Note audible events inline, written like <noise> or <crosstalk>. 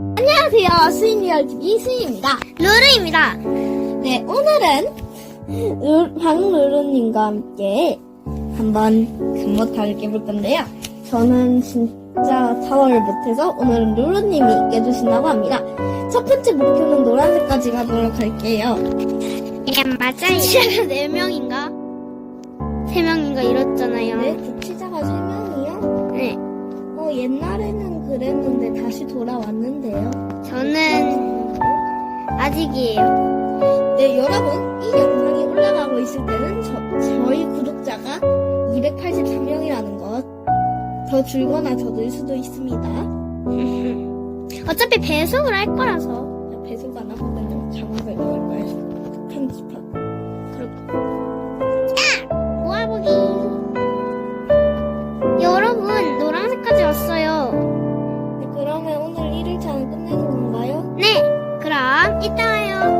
안녕하세요. 스인리얼TV 스인입니다. 루루입니다. 네, 오늘은 루- 박루루님과 함께 한번 금모타를 깨볼 건데요. 저는 진짜 타워를 못해서 오늘은 루루님이 깨주신다고 합니다. 첫 번째 목표는 노란색까지 가도록 할게요. 예, 맞아요. 시야가 4명인가? 3명인가 이렇잖아요. 네, 구치자가 3명이요? 네. 어, 옛날에는 그랬는데 다시 돌아 아직이에요. 네, 여러분, 이 영상이 올라가고 있을 때는 저, 저희 구독자가 283명이라는 것. 더 줄거나 더 늘 수도 있습니다. <laughs> 어차피 배속을 할 거라서. 배속 안 하거든요. 장학을 넣을 거예요. 편집하고. 모아보기. 여러분, 노란색까지 왔어요. 네, 그러면 오늘 1일차는 끝내는 いたよ。